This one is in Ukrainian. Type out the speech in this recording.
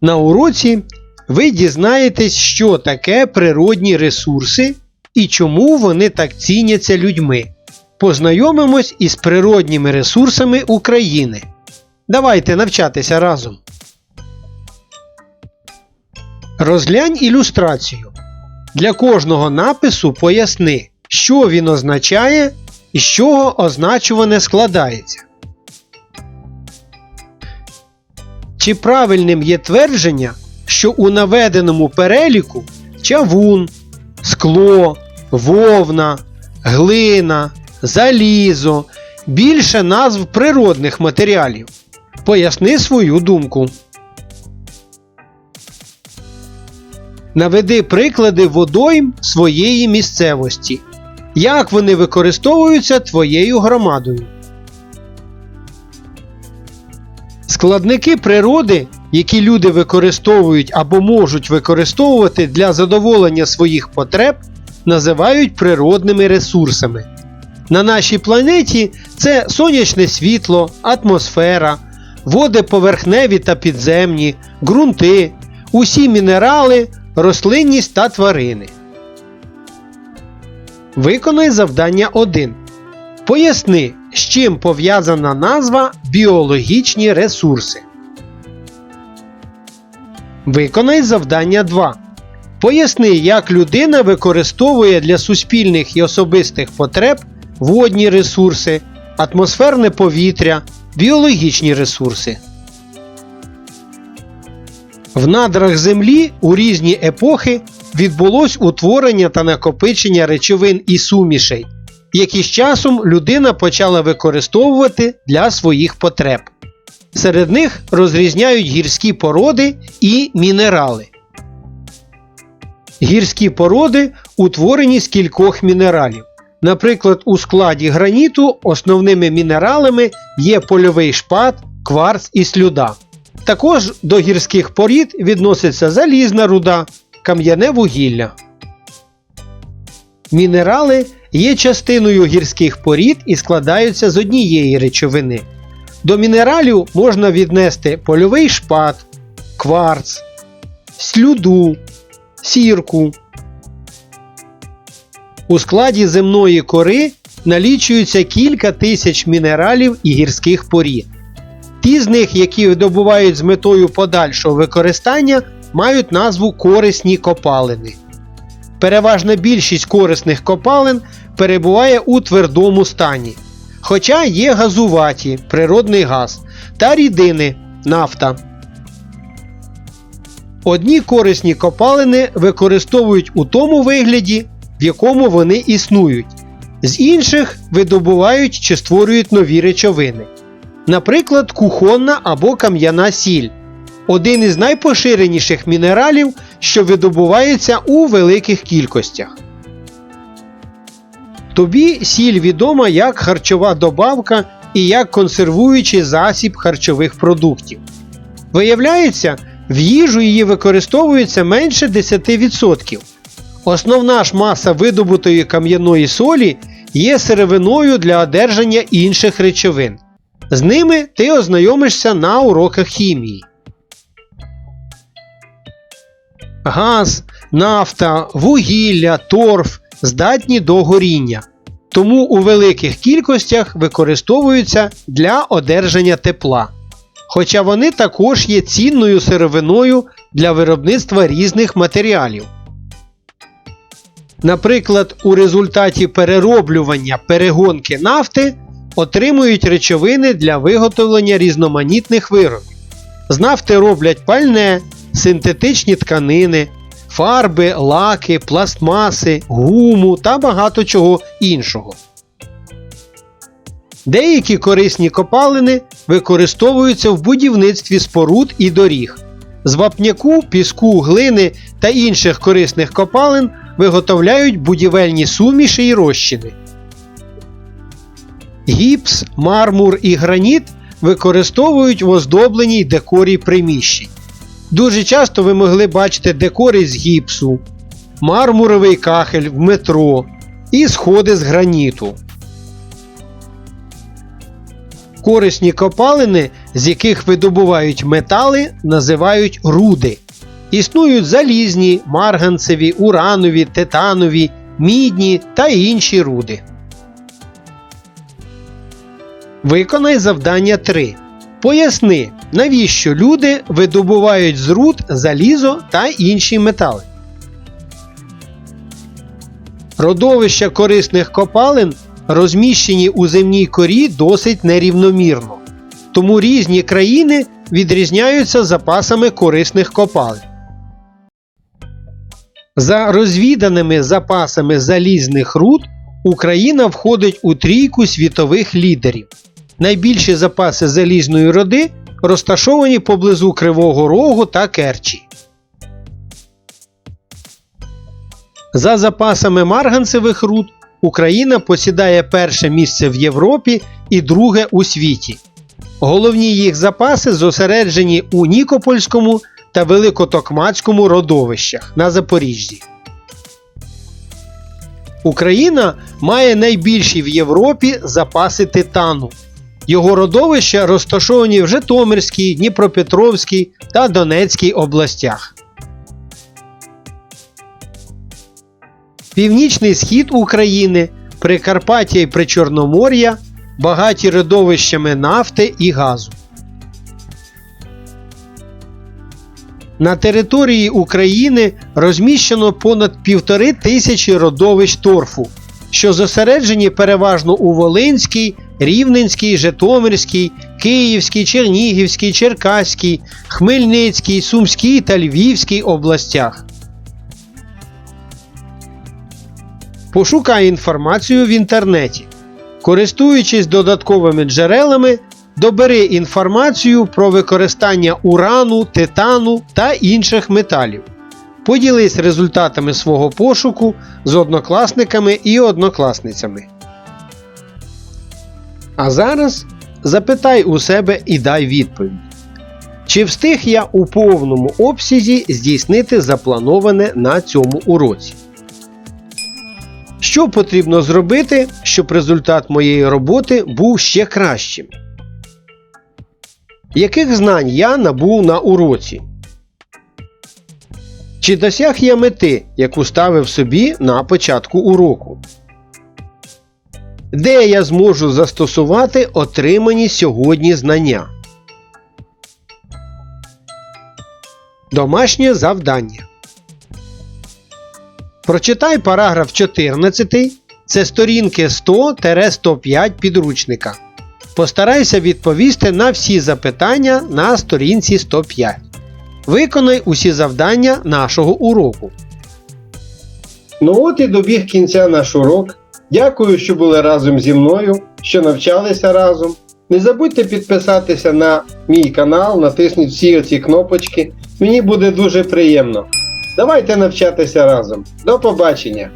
На уроці ви дізнаєтесь, що таке природні ресурси і чому вони так ціняться людьми. Познайомимось із природніми ресурсами України. Давайте навчатися разом. Розглянь ілюстрацію. Для кожного напису поясни, що він означає і з чого означуване складається. Чи правильним є твердження, що у наведеному переліку чавун, скло, вовна, глина, залізо більше назв природних матеріалів? Поясни свою думку. Наведи приклади водойм своєї місцевості. Як вони використовуються твоєю громадою? Складники природи, які люди використовують або можуть використовувати для задоволення своїх потреб, називають природними ресурсами. На нашій планеті це сонячне світло, атмосфера, води поверхневі та підземні, ґрунти, усі мінерали, рослинність та тварини. Виконай завдання 1. Поясни, з чим пов'язана назва біологічні ресурси. Виконай завдання 2. Поясни, як людина використовує для суспільних і особистих потреб водні ресурси, атмосферне повітря, біологічні ресурси. В надрах Землі у різні епохи відбулось утворення та накопичення речовин і сумішей, які з часом людина почала використовувати для своїх потреб. Серед них розрізняють гірські породи і мінерали. Гірські породи утворені з кількох мінералів. Наприклад, у складі граніту основними мінералами є польовий шпат, кварц і слюда. Також до гірських порід відноситься залізна руда, кам'яне вугілля. Мінерали є частиною гірських порід і складаються з однієї речовини. До мінералів можна віднести польовий шпат, кварц, слюду, сірку. У складі земної кори налічується кілька тисяч мінералів і гірських порід. Ті з них, які видобувають з метою подальшого використання, мають назву корисні копалини. Переважна більшість корисних копалин перебуває у твердому стані. Хоча є газуваті природний газ та рідини нафта. Одні корисні копалини використовують у тому вигляді, в якому вони існують, з інших видобувають чи створюють нові речовини. Наприклад, кухонна або кам'яна сіль один із найпоширеніших мінералів, що видобувається у великих кількостях. Тобі сіль відома як харчова добавка і як консервуючий засіб харчових продуктів. Виявляється, в їжу її використовується менше 10%. Основна ж маса видобутої кам'яної солі є сировиною для одержання інших речовин. З ними ти ознайомишся на уроках хімії. Газ, нафта, вугілля, торф здатні до горіння, тому у великих кількостях використовуються для одержання тепла. Хоча вони також є цінною сировиною для виробництва різних матеріалів. Наприклад, у результаті перероблювання перегонки нафти отримують речовини для виготовлення різноманітних виробів. З нафти роблять пальне, синтетичні тканини, фарби, лаки, пластмаси, гуму та багато чого іншого. Деякі корисні копалини використовуються в будівництві споруд і доріг. З вапняку, піску, глини та інших корисних копалин виготовляють будівельні суміші і розчини. Гіпс, мармур і граніт використовують в оздобленій декорі приміщень. Дуже часто ви могли бачити декори з гіпсу, мармуровий кахель в метро і сходи з граніту. Корисні копалини з яких видобувають метали, називають руди. Існують залізні, марганцеві, уранові, титанові, мідні та інші руди. Виконай завдання 3. Поясни, навіщо люди видобувають з руд залізо та інші метали. Родовища корисних копалин розміщені у земній корі досить нерівномірно. Тому різні країни відрізняються запасами корисних копалин. За розвіданими запасами залізних руд Україна входить у трійку світових лідерів. Найбільші запаси залізної руди розташовані поблизу Кривого Рогу та Керчі. За запасами марганцевих руд Україна посідає перше місце в Європі і друге у світі. Головні їх запаси зосереджені у Нікопольському та Великотокмацькому родовищах на Запоріжжі. Україна має найбільші в Європі запаси титану. Його родовища розташовані в Житомирській, Дніпропетровській та Донецькій областях. Північний схід України, Прикарпаття і Причорномор'я багаті родовищами нафти і газу. На території України розміщено понад півтори тисячі родовищ торфу, що зосереджені переважно у Волинській, Рівненській, Житомирській, Київській, Чернігівській, Черкаській, Хмельницькій, Сумській та Львівській областях. Пошукай інформацію в інтернеті. Користуючись додатковими джерелами, добери інформацію про використання урану, титану та інших металів. Поділись результатами свого пошуку з однокласниками і однокласницями. А зараз запитай у себе і дай відповідь. Чи встиг я у повному обсязі здійснити заплановане на цьому уроці? Що потрібно зробити, щоб результат моєї роботи був ще кращим? Яких знань я набув на уроці? Чи досяг я мети, яку ставив собі на початку уроку? Де я зможу застосувати отримані сьогодні знання? Домашнє завдання. Прочитай параграф 14. Це сторінки 100-105 підручника. Постарайся відповісти на всі запитання на сторінці 105. Виконай усі завдання нашого уроку. Ну от і добіг кінця наш урок. Дякую, що були разом зі мною, що навчалися разом. Не забудьте підписатися на мій канал, натисніть всі оці кнопочки. Мені буде дуже приємно. Давайте навчатися разом. До побачення!